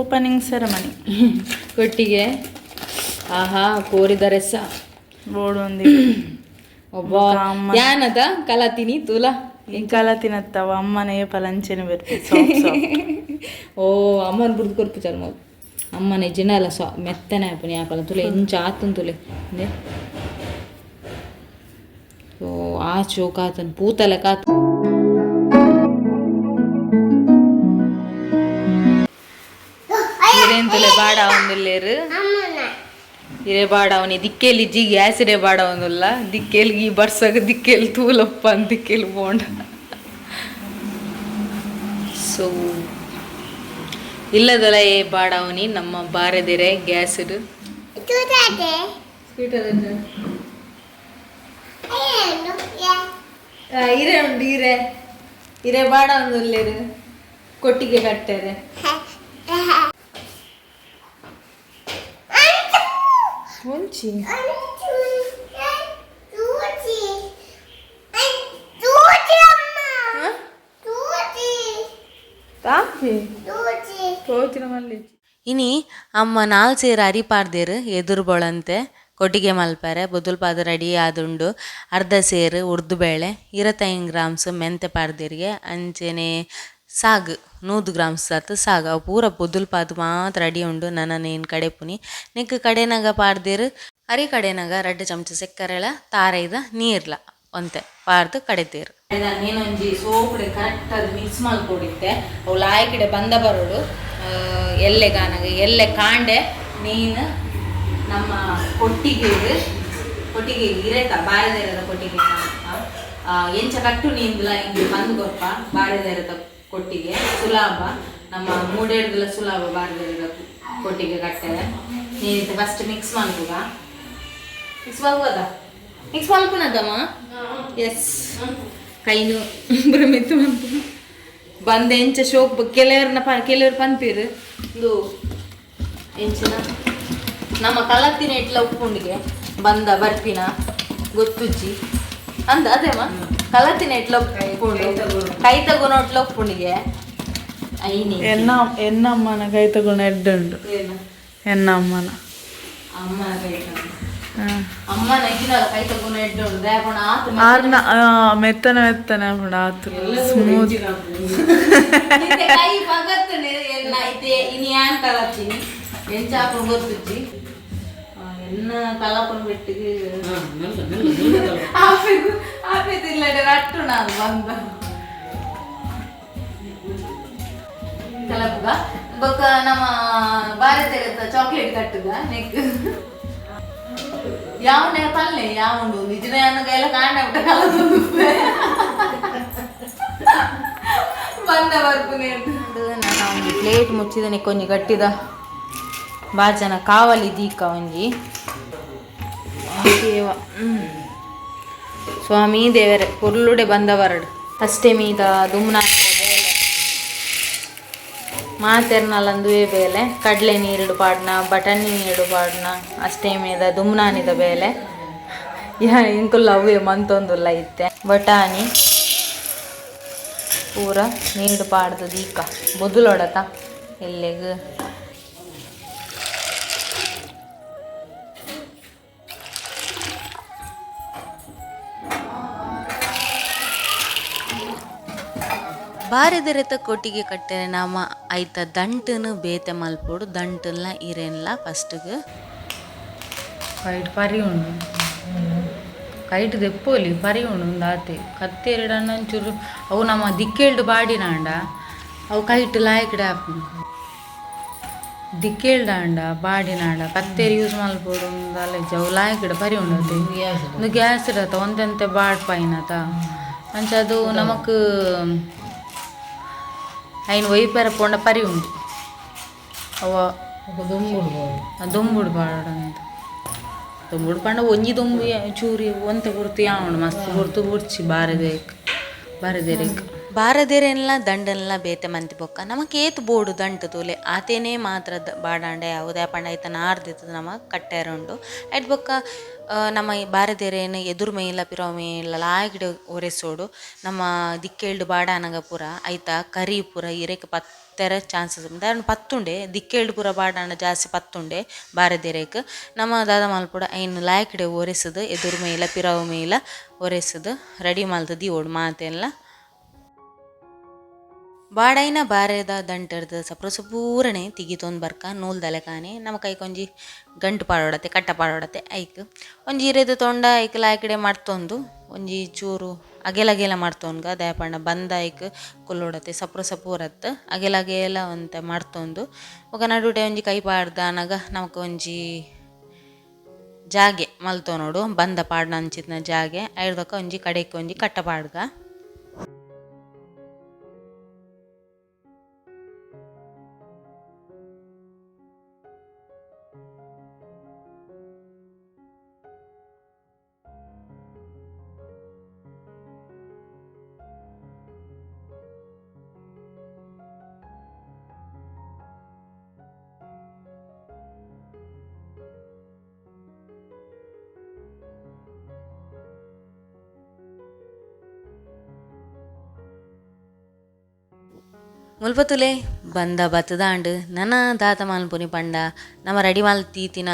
Opening ceremony ಕೊಟ್ಟಿಗೆ ಆಹಾ ಕೋರಿದರೆ ಸ ಬೋರ್ಡ್ ಒಂದು ಒಬ್ಬ ಯಾನದ? ಕಲಾತಿನಿ ತುಲ. ಇಂಕಾಲ ತಿನ್ನತ್ತವ ಅಮ್ಮನೇ ಪಲಂಚನೆ ಬರ್ತೀವಿ ಓ ಅಮ್ಮನ ಬುಡ್ದು ಕೊರ್ಪು ಚರ್ಮ ಅಮ್ಮನೆ ಜಿನ ಎಲ್ಲ ಸೊ. ಮೆತ್ತನೆ ಆಪುನಿ ಆಪಲ ತುಲೆ ಇಂಚ ಆತನ್ ತುಲೆ. ಓ ಆ ಚೋಕಾತನ್ ಪೂತಲೆ ಕಾತು ಇರೇಂತಲೆ ಬಾಡ ಒಂದಿಲ್ಲೇರು ಇರೇ ಬಾಡ ಅವನಿ ದಿಕ್ಕೇಲಿ ಜಿ ಗ್ಯಾಸಿಡೆ ಬಾಡ ಒಂದಲ್ಲ ದಿಕ್ಕೇಲಿ ಈ ಬರ್ಸಾಗ ದಿಕ್ಕೇಲಿ ತೂಲಪ್ಪ ಅಂತ ದಿಕ್ಕೇಲಿ ಬೋಂಡ ಸೊ ಇಲ್ಲದಲ್ಲ ಏ ಬಾಡ ಅವನಿ ನಮ್ಮ ಬಾರದಿರೆ ಗ್ಯಾಸ್ ಇಡು ಇರೇ ಉಂಡು, ಇರೆ. ಇರೆ ಬಾಡ ಕೊಟ್ಟಿಗೆ ಕಟ್ಟರೆ. ಇನಿ ಅಮ್ಮ ನಾಲ್ ಸೇರ ಅರಿಪಾರ್ದೇರು ಎದುರು ಬೊಳಂತೆ ಕೊಟ್ಟಿಗೆ ಮಲ್ಪಾರೆ ಬುದುಲ್ಪಾದ ರೆಡಿ ಆದುಂಡು ಅರ್ಧ ಸೇರು ಉರ್ದು ಬೇಳೆ ಇರತೈನ್ ಗ್ರಾಮ್ಸ್ ಮೆಂತೆ ಪಾರ್ದೇರಿಗೆ ಅಂಚೆನೆ ಸಾಗು, ನೂದು ಗ್ರಾಮ್ಸ್ ಆತು ಸಾಗು. ಪೂರ ಪೊದುಲ್ ಬುದುಲ್ಪಾದು ಮಾತ್ರ ರೆಡಿ ಉಂಡು ನನ್ನ ಏನು ಕಡೆ ಪುನಿ. ನಿಕ್ ಕಡೆನಾಗ ಪಾರ್ದೇರು, ಅರಿ ಕಡೆನಾಗ ರಡ್ಡ ಚಮಚ ಸೆಕ್ಕರೆಲ ತಾರೈದ ನೀರ್ಲ, ಒಂತೆ ಪಾರ್ದು ಕಡೆತೀರು ನೀನೊಂಜಿ ಸೋಪುಡೆ ಕರೆಕ್ಟ್ ಅದು ಮಿಕ್ಸ್ ಮಾಡ್ಕೊಡಿತ್ತೆ. ಅವು ಲಾಯ್ಕಿಡೆ ಬಂದ ಬರೋಡು. ಎಲ್ಲೆ ಗಾನಗ ಎಲ್ಲೆ ಕಾಂಡೆ ನೀನು ನಮ್ಮ ಕೊಟ್ಟಿಗೆ ಕೊಟ್ಟಿಗೆ ಇರೇತ ಬಾರದೇರದ ಕೊಟ್ಟಿಗೆ ಎಂಚ ಕಟ್ಟು ನೀಂದ್ಲ, ಹಿಂಗೆ ಬಂದು ಗೊಪ್ಪ ಬಾರದೇರದ ಕೊಟ್ಟಿಗೆ ಸುಲಭ. ನಮ್ಮ ಮೂಡೇಡ್ದೆಲ್ಲ ಸುಲಭ ಬಾರದೇರದ ಕೊಟ್ಟಿಗೆ ಕಟ್ಟೆ. ನೀನು ಫಸ್ಟ್ ಮಿಕ್ಸ್ ಮಾಡ್ಬೋದ ಮಿಕ್ಸ್ ಮಾಡ್ಬೋದಾ? ಮಿಕ್ಸ್ ಮಾಡ್ಕೊಳದಮ್ಮ? ಎಸ್ ಕೈನು ಭ್ರಮಿತು ಅಂತ ಬಂದ ಎಂಚ ಶೋಕ್ ಕೆಲವ್ರನ್ನ ಪ ಕೆಲವ್ರು ಪಂಪಿರು ಇದು ಎಂಚಿನ? ನಮ್ಮ ಕಲತ್ತಿನ ಇಟ್ಲ ಉಪ್ಪುಂಡಿಗೆ ಬಂದ ಬರ್ಪಿನ ಗೊತ್ತುಜ್ಜಿ. ಅಂದ ಅದೇಮ್ಮ ಕಲತ್ತಿನ ಇಟ್ಲ ಉಪ್ಪುಂಡು ಕೈ ತಗೋನ ಒಟ್ಲ ಉಪ್ಪುಂಡಿಗೆ ಐನಿ ಎನ್ನ ಎನ್ನಮ್ಮನ ಕೈ ತಗೊಂಡ ಎಡ್ಡುಂಡು. ಏನು? ಎನ್ನಮ್ಮನ. ಅಮ್ಮನ ಕೈ ತಗೊಂಡು. ಹಾ. ಅಮ್ಮನ ಇದ್ದಿನಲ್ಲ ಕೈ ತಗೋನ ಎಡ್ಡುಂಡು. ದೇಪಣ ಆತು ಆರ್ನ ಆ, ಮೆತ್ತನೆ ಮೆತ್ತನೆ ಆತು. ಸ್ಮೂತ್ ನಿಂದೆ ಕೈ ಪಗತ್ತನೆ ಎಲ್ಲ ಐತೆ ಇನಿ ಯಾನ್ ಕಲತ್ತೀನಿ ಎಂಚಾಪು ಗೊತ್ತುಜ್ಜಿ ಆ, ಎನ್ನ ಕಲಪನ್ ಬಿಟ್ಟಿಗೆ ಆಪೆದು ಇಲ್ಲಡೆ ರಟ್ಟು ನಾನು ಬಂದ. ಕಲಪುಗ ಬೊಕ್ಕ ನಮ್ಮ ಭಾರತ ಚಾಕ್ಲೇಟ್ ಕಟ್ಟುಗ ನೆಕ್ ಯಾವನೇ ಪಲ್ಲೆ ಯಾವಂಡು ನಿಜನೇ ಅನ್ನಗ ಎಲ್ಲ ಕಾಂಡ ಬಿಟ್ಟ ಕಲದು ಬಂದ ಬರ್ಪುನೆ ನಾನು ಪ್ಲೇಟ್ ಮುಚ್ಚಿದ ಕೊಂಚ ಗಟ್ಟಿದ. ಭಾಳ ಜನ ಕಾವಲಿ ದೀಕ ಒಂಜಿ ದೇವ. ಸ್ವಾಮಿ ದೇವರೇ, ಪುರ್ಲುಡೆ ಬಂದವರಡು. ಅಷ್ಟೇ ಮೀದ ದುಮ್ನ ಮಾತೆರ್ನಲ್ಲಂದುವೆ ಬೇಲೆ. ಕಡಲೆ ನೀರಿಡು ಪಾಡ್ನ, ಬಟಾಣಿ ನೀರಿಡು ಪಾಡ್ನ, ಅಷ್ಟೇ ಮೀದ ದುಮ್ನಾನಿದ ಬೇಲೆ. ಇಂಕು ಲವ್ ಅವೇ ಮಂತೊಂದುಲ್ಲ ಇತ್ತೆ. ಬಟಾಣಿ ಪೂರ ನೀರಿಡು ಪಾಡ್ದು ದೀಕ. ಬೊದುಲೊಡತ ಎಲ್ಲಿಗೆ? ಬಾರಿದರೆತ ಕೊಟ್ಟಿಗೆ ಕಟ್ಟೆರೆ ನಾಮ ಐತ ದಂಟನ್ನು ಬೇತೆ ಮಲ್ಪೋಡು ದಂಟನ್ಲ ಇರೇನಿಲ್ಲ ಫಸ್ಟ್ಗೆ. ಕೈಟ್ ಪರಿ ಉಂಡು. ಕೈಟ್ ದೆಪ್ಪೋಲಿ ಪರಿ ಉಂಡು ದಾತೆ ಕತ್ತೆರಡನ್ನೊಂಚೂರು ಕತ್ತೆರಡು ಒಂಚೂರು ಅವು ನಮ್ಮ ದಿಕ್ಕೇಳ್ಡು ಬಾಡಿನಾಂಡ ಅವು ಕೈಟ್ ಲಾಯ್ಕಡೆ ಹಾಪು ದಿಕ್ಕೇಳ್ದಾಂಡ ಬಾಡಿನಾಂಡ ಕತ್ತೇರಿ ಯೂಸ್ ಮಲ್ಪೋಡು ಅಲ್ಲ ಅವು ಲಾಯ್ಕಡೆ ಪರಿ ಉಂಡು ಗ್ಯಾಸ್ ಇಡತ್ತ ಒಂದಂತೆ ಬಾಡ್ ಪೈನತ ಅಂಚದು ನಮಕ್ ಐನ್ ವೈಪರ ಪೋಂಡ ಪರಿ ಉಂಡು ಅವ ದುಂಬುಡು ಬಾಡಂತ ದುಂಬುಡು ಪಂಡ ಒಂಜಿ ದುಂಬು ಚೂರಿ ಒಂತೆ ಪುರ್ತು ಯಾವಣ ಮಸ್ತ್ ಪುರ್ತು ದೇಕ್ ಬಾರದೇಕ್ ಬಾರದೇರೇಕ್ ಬಾರದೇರೆನ್ಲ, ದಂಡನ್ಲ ಬೇತೆ ಮಂತಿ ಬೊಕ್ಕ. ನಮಕ್ ಏತ್ ಬೋಡು ದಂಟು ತೂಲೆ. ಆತೇನೇ ಮಾತ್ರ ಬಾಡಾಂಡೆ ಯಾವುದೇ ಪಂಡ ಐತ ನಾರ್ದಿತ್ತು ನಮ ಕಟ್ಟೆರುಂಡು. ಐಟ್ ಬೊಕ್ಕ ನಮ್ಮ ಬಾರದೇರೇನು ಎದುರು ಮೇಲ ಪಿರವ ಇಲ್ಲ ಲಾಯ್ಗಿಡ ಒರೆಸೋಡು. ನಮ್ಮ ದಿಕ್ಕೇಳ್ಡು ಬಾಡಾನಗ ಪೂರ ಐತ ಕರಿ ಪೂರ ಇರೆಕ್ ಪತ್ತೆರ ಚಾನ್ಸಸ್. ದಾಯನ ಪತ್ತುಂಡೆ. ದಿಕ್ಕೇಳ್ಡು ಪೂರ ಬಾಡಾಂಡ ಜಾಸ್ತಿ ಪತ್ತುಂಡೆ ಬಾರೆದೆರೇಕ್. ನಮ್ಮ ದಾದ ಮಾಲ್ಪುಡ ಐನು ಲಾಯಕಿಡೆ ಒರೆಸದು ಎದುರು ಮೇಲ ಪಿರವು ಇಲ್ಲ, ಒರೆಸದು, ರೆಡಿ ಮಾಲ್ತದಿ ಓಡು ಮಾತೆಲ್ಲ ಬಾಡೈನ ಬಾರೆದ ದಂಟರ್ದ ಸಪ್ರ ಪೂರನೆ ತಿಗಿತೊಂದು ಬರ್ಕ ನೂಲ್ದಲೆ ಕಾನೆ ನಮ್ಮ ಕೈ ಕೊಂಜಿ ಗಂಟು ಪಾಡೋಡತ್ತೆ, ಕಟ್ಟ ಪಾಡೋಡತ್ತೆ, ಐಕ್. ಒಂಜಿ ಇರೆದು ತೊಂಡ, ಐಕ್ ಲಾಯ್ಕಡೆ ಮಾಡ್ತೊಂದು. ಒಂಜಿ ಚೂರು ಅಗೆಲ ಅಗೆಲ ಮಾಡ್ತೊನ್ಗ ದಯಪಂಡ ಬಂದ ಐಕ್ ಕೊಲ್ಲೋಡತ್ತೆ, ಸಪ್ರ ಅಗೆಲ ಅಗೆಲ ಅಂತ ಮಾಡ್ತೊಂದು. ಒಗ ನಡುಟೆ ಒಂಜಿ ಕೈ ಪಾಡ್ದ ಅನಗ ನಮಕ್ ಒಂಜಿ ಜಾಗೆ ಮಲ್ತೋ ನೋಡು ಬಂದ ಪಾಡ್ನ ಅಂಚಿತ್ನ ಜಾಗೆ ಐಡ್ದಕ್ಕ ಒಂಜಿ ಕಡೆಕ್ಕೆ ಒಂಜಿ ಕಟ್ಟ ಪಾಡ್ಗ. ಮುಲ್ಪತುಲೆ, ಬಂದ ಬತ್ತದಾಂಡ್ ನನ ದಾತ ಮಾಲ್ಪುನಿ ಪಂಡ, ನಮ್ಮ ರೆಡಿ ಮಾಲ್ ತೀತಿನ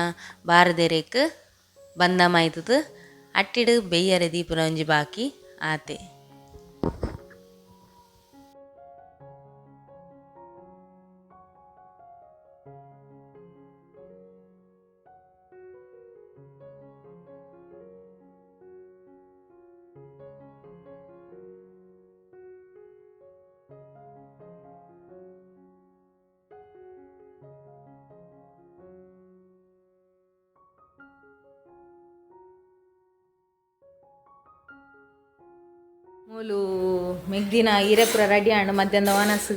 ಬಾರದೆರೆಕ್ ಬಂದ ಮೈತುದು ಅಟ್ಟಿಡು ಬೆಯ್ಯರೆ ದೀಪುನ ಒಂಜಿ ಬಾಕಿ ಆತೆ. ಮೂಲು ಮೆಗ್ದಿನ ಈರಪುರ ರೆಡಿ ಆಂಡ್ ಮಧ್ಯಾಹ್ನ ವನಸ್ಸು.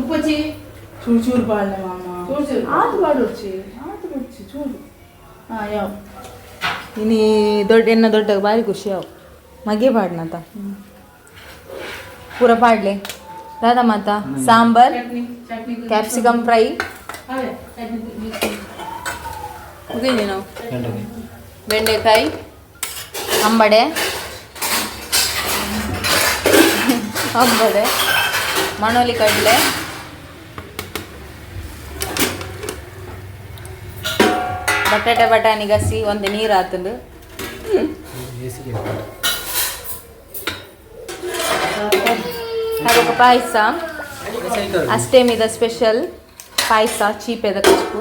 ಉಪ್ಪಚ್ಚಿ ಚೂರು ಚೂರು ಬಾಳ ಆತು ಚೂರು. ಹಾಂ ಯಾವ? ದೊಡ್ಡ ಎನ್ನ ದೊಡ್ಡ ಭಾರಿ ಖುಷಿ ಯಾವ ಮಗೆ ಪಾಡ್ನತ ಪೂರ ಪಾಡ್ಲೆ ರಾಧಾ ಮಾತ ಸಾಂಬಾರ್ ಕ್ಯಾಪ್ಸಿಕಮ್ ಫ್ರೈ. ನಾವು ಬೆಂಡೆಕಾಯಿ ಅಂಬಡೆ. ಆಗ್ಬೋದು ಮಣೋಲಿ ಕಡಲೆ. ಬಟಾಟೆ ಬಟಾಣಿ ಗಸಿ ಒಂದು ನೀರು ಹಾತದು ಅದಕ್ಕೆ ಪಾಯಸ. ಅಷ್ಟೇ ಮೀದ ಸ್ಪೆಷಲ್. ಪಾಯಸ ಚೀಪೆದ ಕಷ್ಟು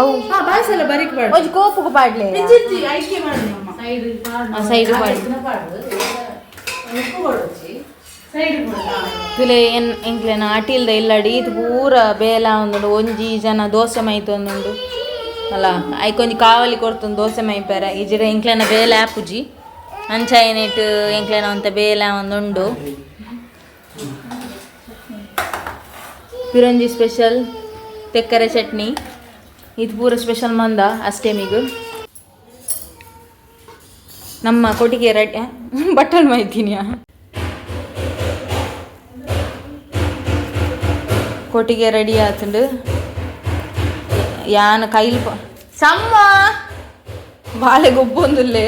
ಅವು. ಪಾಯಸ ಎಲ್ಲ ಬರೀಕ್ ಮಾಡಿ ಒಂದು ಕೋಪಕ್ಕೆ ಪಾಡ್ಲೆ ಸೈಡ್ ಮಾಡಿ ತುಲೆ ಎನ್ ಎಂಕ್ಲೆನ ಅಟಿಲ್ದ ಇಲ್ಲಡಿ, ಇದು ಪೂರ ಬೇಲ ಒಂದು ಒಂಜಿ ಜನ ದೋಸೆ ಮೈತು ಒಂದುಂಡು. ಅಲ್ಲ ಐಕೊಂಜಿ ಕಾವಲಿ ಕೊಡ್ತುಂಡು ದೋಸೆ ಮೈಪೆರ ಇಜಿರ ಎಂಕ್ಲೆನ ಬೇಲ ಆಪುಜಿ ಅಂಚ ಏನಿಟ್ಟು ಎಂಕ್ಲೆನ ಅಂತ ಬೇಲ ಒಂದುಂಡು. ಪಿರಂಜಿ ಸ್ಪೆಷಲ್, ತೆಕ್ಕರೆ ಚಟ್ನಿ. ಇದು ಪೂರ ಸ್ಪೆಷಲ್ ಮಂದ ಅಷ್ಟೇಮಿಗು ನಮ್ಮ ಕೊಟ್ಟಿಗೆ ರೆಡಿ ಬಟ್ಟಲ್ ಮೈತೀನಿಯಾ ಕೊಟ್ಟಿಗೆ ರೆಡಿ ಆತಂಡು. ಯಾನು ಕೈಲಿ ಸಮ್ಮ! ಬಾಳೆ ಗೊಬ್ಬೊಂದುಲ್ಲೇ.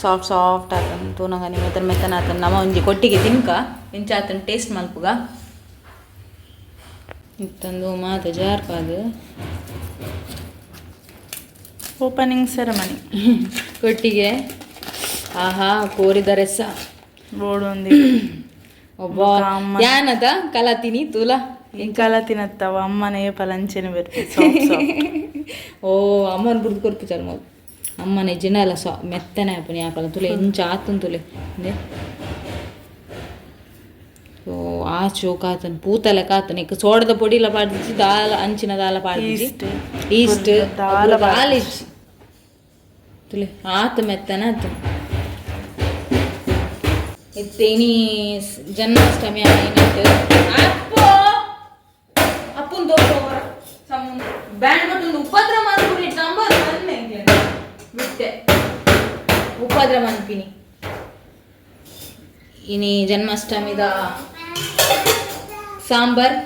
ಸಾಫ್ಟ್ ಸಾಫ್ಟ್ ಆತನ್ ತೂನಗ ನಿಮ್ಮ ಹತ್ರ ಮೆತ್ತನ ಆತನ್ ನಮ್ಮ ಒಂಜಿ ಕೊಟ್ಟಿಗೆ ತಿನ್ಕ. ಇಂಚ ಆತನ್ ಟೇಸ್ಟ್ ಮಲ್ಪುಗ. ಇತ್ತಂದು ಮಾತ ಜಾರ್ಪಾದು ಓಪನಿಂಗ್ ಸೆರೆಮನಿ ಕೊಟ್ಟಿಗೆ. ಆಹಾ ಕೋರಿದ ರೆಸ್ಸ. ಬೋಡ್ ಒಂದಿ ಒಬ್ಬ ಯಾನದ? ತಿನಿ ತೂಲ. ఇంకా అలా అమ్మ అమ్మనే పలంచని ఓ అమ్మని గుర్తు కొరిపించాలి మాకు. అమ్మ నిజనే అలా సా మెత్తనే పని ఆ ఆపల తులే ఎంచు ఆతుంతులే ఓ ఆ ఆచు కాతను పూతల అతను ఇక చూడద పొడి ఇలా పాటించి దాల అంచిన దాల పాటించి ఈస్ట్ దాలిచ్చి. తులే ఆత మెత్తన అతను ఇత్తేని జన్మాష్టమి అయినట్టు. ಉಪದ್ರ ಮನ್ಪಿನಿ ಇನಿ ಜನ್ಮಾಷ್ಟಮಿದ ಸಾಂಬಾರ್.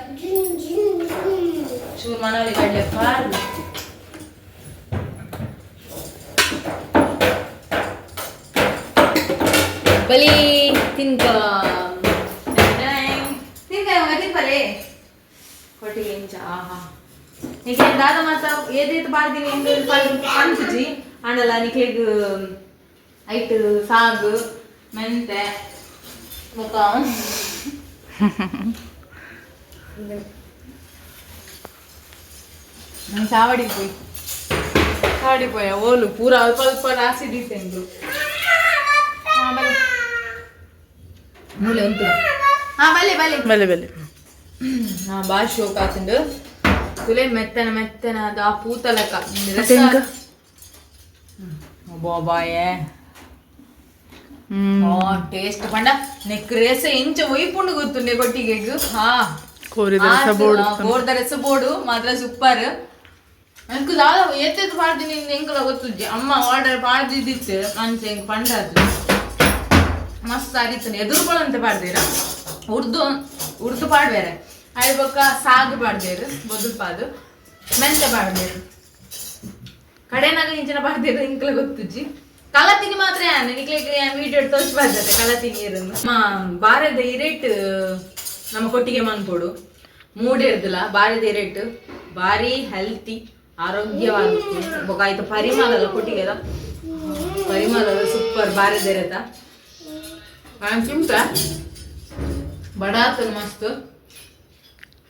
ಚೂರು ಮನವಲ್ಲಿ ಕಡಲೆ ಬಾರ್ದು ಬಲಿ ತಿನ್ಕ ತಿನ್ಕಲೆ ಕೊಟ್ಟಿ ಇಂಚ ಆಹಾ. ದಾದ ಮಾತ ಏದೇತ್ ಬಾರ್ದಿನಿ ಎಂದು ಪಂಚುಜಿ ಅಂಡಲ ನಿಕ್ಲೆಗ್ ಐಟ್ ಸಾಗು ಮೆಂತೆ ಬೊಕ ನಾನು ಚಾವಡಿ ಪೋಯ್ ಚಾವಡಿ ಪೋಯ ಓಲು ಪೂರ ಅಲ್ಪ ಅಲ್ಪ ರಾಸಿ ದೀತೆಂದು ಮೂಲೆ ಉಂಟು ಹಾ ಬಲೆ ಬಲೆ ಬೆಲೆ ಬೆಲೆ ನಾ ಭಾಳ ಶೋಕ್ ಆತಂದು ತುಲೆ ಮೆತ್ತನ ಮೆತ್ತನ ಅದು ಆ ಪೂತಲಕ ಮತ್ತೆ ಇಂಕ ಬಾಬಾಯೇ ಹಮ್. ಟೇಸ್ಟ್ ಬಂದ ನಿಕ್ಕ್ರೆಸ ರೇಸೆ ಇಂಚ ಗುತ್ತನ್ನ ಕೊಟ್ಟಿ ಗೆಗ್ ಹಾ. ಕೋರಿ ಬೋಡು ಬೋರ್ ದರಸ ಬೋಡು ಮಾತ್ರ ಸೂಪರ್ ನಿಕುದಾ ಯಾತೆದ ಬಾರ್ದಿ ನಿನ್ ಹೆಂಗಲ ಗೊತ್ತು? ಅಮ್ಮ ಆರ್ಡರ್ ಬಾರ್ದಿದಿಕ್ಕೆ ಅನ್ಸ ಹೆಂಗ್ ಬಂದ ಮಸ್ತ್ ಮಸ್ ಸ್ಟಾರಿ ತನೆ ಎದುರು ಬಲಂತ ಬಾರ್ದೇರಾ ಉರ್ದು ಉರ್ದು ಪಾಡ್ಬೇರೆ. ಅಳಬಕ್ಕ ಸಾಗ್ ಬಾರ್ದೇರು ಬದು ಪಾಡು ಮೆಂತೆ ಬಾರ್ದೇ ಗಡೇನಗ ಇಂಚನ ಬಾರ್ದಿದಿ ನಿಂ ಹೆಂಗಲ ಗೊತ್ತುಜಿ ಕಲತಿನಿ ಮಾತ್ರ ನಿಕ್ಲಿಕ್ಕೆ ವಿಡಿಯೋ ತೋರಿಸಿ ಬರ್ತದೆ ಕಲತಿನಿ ಇರನ್ನು ನಮ್ಮ ಬಾರದ ಇರೇಟ್ ನಮ್ಮ ಕೊಟ್ಟಿಗೆ ಮನ್ಪೋಡು ಮೂಡೆ ಇರ್ದಿಲ್ಲ ಬಾರದ ಇರೇಟ್ ಭಾರಿ ಹೆಲ್ತಿ ಆರೋಗ್ಯವಾಗಿತ್ತು. ಬೊಕ ಆಯ್ತು ಪರಿಮಳ ಕೊಟ್ಟಿಗೆ ಅದ. ಪರಿಮಳ ಸೂಪರ್ ಬಾರದ ಇರತ್ತ ಚಿಂತ ಬಡಾತನ್ ಮಸ್ತ್.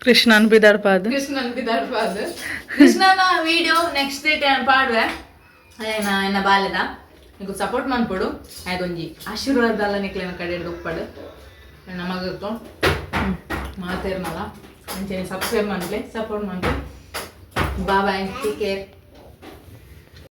ಕೃಷ್ಣನ್ ಬಿದರ್ಪಾದ ಕೃಷ್ಣನ್ ಬಿದ್ದಾಡ್ಬಾರ್ದು ಕೃಷ್ಣನ ವಿಡಿಯೋ ನೆಕ್ಸ್ಟ್ ಡೇ ಪಾಡ್ವೆ. ಏನ ಬಾಲ್ಯದ. ನೀವು ಸಪೋರ್ಟ್ ಮಾಡ್ಕೊಡು ಹಾಗೊಂಜಿ ಆಶೀರ್ವಾದ ಅಲ್ಲ ನಿಕ್ಲಿನ ಕಡೆ ಹೋಗ್ಬಾಡು. ನಮಗೆ ಮಗತ್ತು ಮಾತೇರ್ನಲ್ಲ. ಅಂಚೆ ಸಬ್ಸ್ಕ್ರೈಬ್ ಮಾಡ್ಲಿ ಸಪೋರ್ಟ್ ಮಾಡ್ಲಿ. Bye take care